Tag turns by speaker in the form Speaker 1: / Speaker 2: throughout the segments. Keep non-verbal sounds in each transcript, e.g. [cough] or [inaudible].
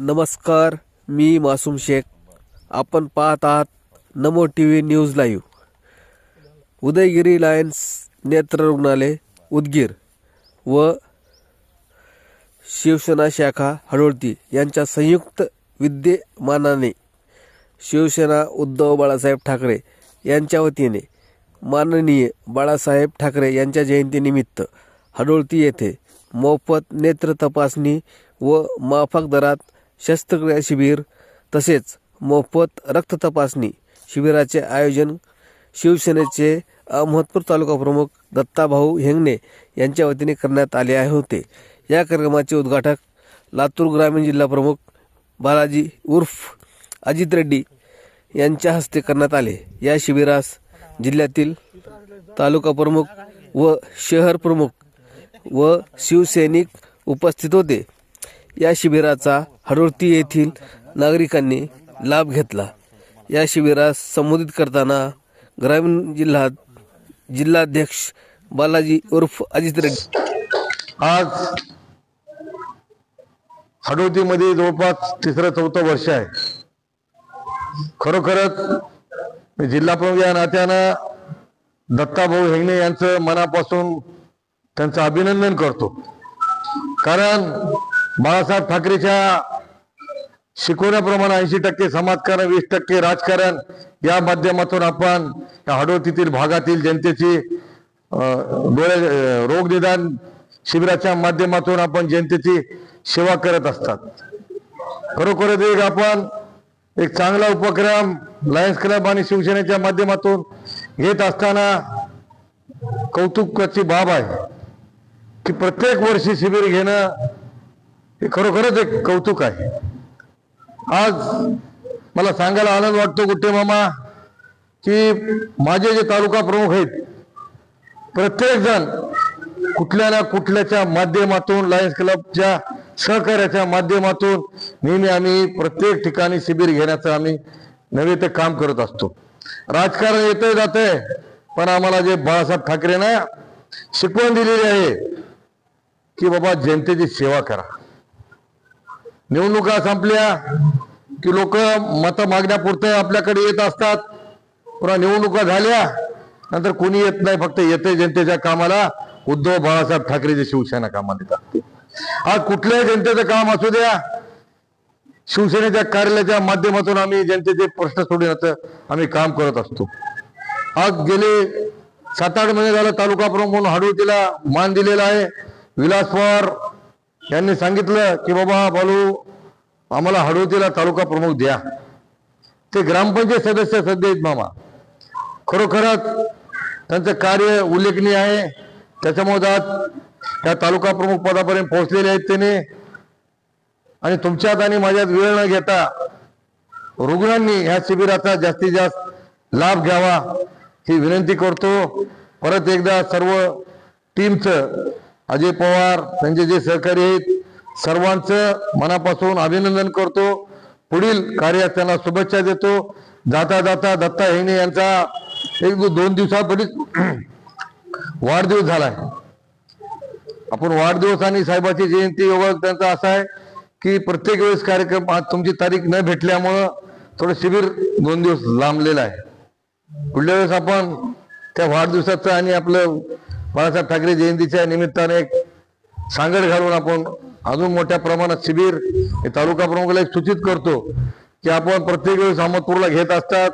Speaker 1: नमस्कार मी मासूम शेख. आपण पाहत आहात Namo T V news live. Udaygiri lions नेत्र रुग्णालय उदगीर व शिवसेना शाखा हडोळती यांच्या संयुक्त विद्यमानाने शिवसेना उद्धव बाळासाहेब ठाकरे यांच्या वतीने माननीय बाळासाहेब ठाकरे यांच्या जयंतीनिमित्त हडोळती येथे मोफत नेत्र तपासणी व माफक दरात शस्त्रक्रिया शिबिर तसेच मोफत रक्त तपासणी शिबिराचे आयोजन शिवसेनेचे अहमदपूर तालुका प्रमुख दत्ताभाऊ हेंगणे यांच्या वतीने करण्यात आले होते. या कार्यक्रमाचे उद्घाटक लातूर ग्रामीण जिल्हा प्रमुख बालाजी उर्फ अजित रेड्डी यांच्या हस्ते करण्यात आले. या शिबिरास जिल्ह्यातील तालुका प्रमुख व शहर प्रमुख व शिवसैनिक उपस्थित होते. या शिबिराचा हडोळती येथील नागरिकांनी लाभ घेतला. या शिबिरास संबोधित करताना ग्रामीण जिल्हा जिल्हाध्यक्ष बालाजी उर्फ अजित रेड्डी.
Speaker 2: आज हडोतीमध्ये जवळपास तिसरं चौथं वर्ष आहे. खरोखरच जिल्हा प्रमुख या नात्यानं दत्ताभाऊ हेंगणे यांचं मनापासून त्यांचं अभिनंदन करतो. कारण बाळासाहेब ठाकरेच्या शिकवण्याप्रमाणे ऐंशी टक्के समाजकारण वीस टक्के राजकारण या माध्यमातून आपण या हडोतीतील भागातील जनतेची डोळे रोगनिदान शिबिराच्या माध्यमातून आपण जनतेची सेवा करत असतात. खरोखरच एक आपण एक चांगला उपक्रम लायन्स क्लब आणि शिवसेनेच्या माध्यमातून घेत असताना कौतुकाची बाब आहे की प्रत्येक वर्षी शिबिर घेणं हे खरोखरच एक कौतुक आहे. आज मला सांगायला आनंद वाटतो गुट्टे मामा की माझे जे तालुका प्रमुख आहेत प्रत्येकजण कुठल्या ना कुठल्याच्या माध्यमातून लायन्स क्लबच्या सहकार्याच्या माध्यमातून नेहमी आम्ही प्रत्येक ठिकाणी शिबिर घेण्याचं आम्ही नवे ते काम करत असतो. राजकारण येतंय जातंय पण आम्हाला जे बाळासाहेब ठाकरेंना शिकवण दिलेली आहे की बाबा जनतेची सेवा करा. निवडणुका संपल्या की लोक मतं मागण्यापुरतं आपल्याकडे येत असतात. पुन्हा निवडणुका झाल्या नंतर कोणी येत नाही फक्त येते जनतेच्या कामाला. उद्धव बाळासाहेब ठाकरेची शिवसेना कामाला येतात. आज कुठल्याही जनतेचं काम असू द्या. शिवसेनेच्या कार्यालयाच्या माध्यमातून आम्ही जनतेचे प्रश्न सोडण्याचं आम्ही काम करत असतो. आज गेले सात आठ महिने झालं तालुका प्रमुख म्हणून हडूतीला मान दिलेला आहे. विलास पवार यांनी सांगितलं की बाबा बालू आम्हाला हडवतीला तालुका प्रमुख द्या. ते ग्रामपंचायत सदस्य सध्या आहेत मामा. खरोखरच त्यांचं कार्य उल्लेखनीय आहे. त्याच्यामुळे आज त्या तालुका प्रमुख पदापर्यंत पोहोचलेले आहेत त्याने. आणि तुमच्यात आणि माझ्यात वेळ न घेता रुग्णांनी ह्या शिबिराचा जास्तीत जास्त लाभ घ्यावा ही विनंती करतो. परत एकदा सर्व टीमचं अजय पवार त्यांचे जे सहकारी आहेत. सर्वांचं मनापासून अभिनंदन करतो. पुढील कार्यात त्यांना शुभेच्छा देतो. जाता जाता दत्ता हेंगणे यांचा एक दोन दिवसापूर्वी [clears throat] वाढदिवस झालाय. आपण वाढदिवस आणि साहेबाची जयंती योग त्यांचा असा आहे की प्रत्येक वेळेस कार्यक्रम आज तुमची तारीख न भेटल्यामुळं थोडं शिबिर दोन दिवस लांबलेलं आहे. पुढल्या वेळेस आपण त्या वाढदिवसाचं आणि आपलं बाळासाहेब ठाकरे जयंतीच्या निमित्ताने एक सांगड घालून आपण अजून मोठ्या प्रमाणात शिबिर हे तालुका प्रमुखाला एक सूचित करतो की आपण प्रत्येक वेळेस अहमदपूरला घेत असतात.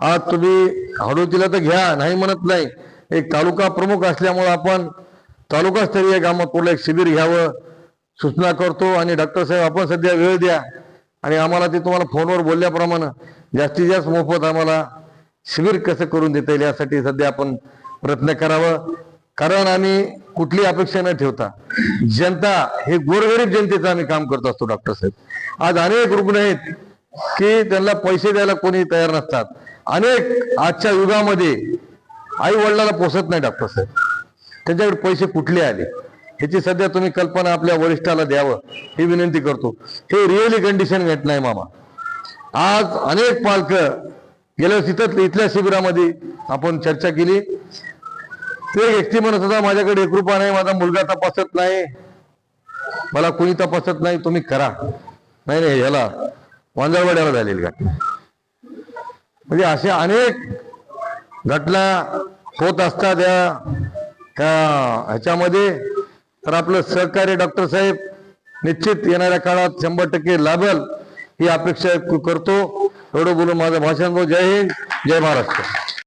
Speaker 2: आज तुम्ही हडोतीला तर घ्या नाही म्हणत नाही. एक तालुका प्रमुख असल्यामुळे आपण तालुकास्तरीय अहमदपूरला एक शिबिर घ्यावं सूचना करतो आणि डॉक्टर साहेब आपण सध्या वेळ द्या आणि आम्हाला ते तुम्हाला फोनवर बोलल्याप्रमाणे जास्तीत जास्त मोफत आम्हाला शिबिर कसं करून देता येईल यासाठी सध्या आपण प्रयत्न करावं. कारण आम्ही कुठली अपेक्षा न ठेवता जनता हे गोरगरीब जनतेचं आम्ही काम करत असतो डॉक्टर साहेब. आज अनेक रुग्ण आहेत की त्यांना पैसे द्यायला कोणी तयार नसतात. अनेक आजच्या युगामध्ये आई वडिलाला पोसत नाही डॉक्टर साहेब. त्यांच्याकडे पैसे कुठले आले? ह्याची सध्या तुम्ही कल्पना आपल्या वरिष्ठाला द्यावं ही विनंती करतो. हे रिअली कंडिशन घेत नाही मामा. आज अनेक पालक गेल्या तिथं इथल्या शिबिरामध्ये आपण चर्चा केली. ते एक व्यक्ती म्हणत होता माझ्याकडे एक रुपया नाही माझा मुलगा तपासत नाही. मला कोणी तपासत नाही तुम्ही करा. नाही नाही ह्याला वांजरवाड्याला झालेली घटना. म्हणजे अशा अनेक घटना होत असतात या त्या ह्याच्यामध्ये. तर आपलं सहकार्य डॉक्टर साहेब निश्चित येणाऱ्या काळात शंभर टक्के लाभल ही अपेक्षा करतो. एवढं बोलून माझं भाषण जय हिंद जय महाराष्ट्र.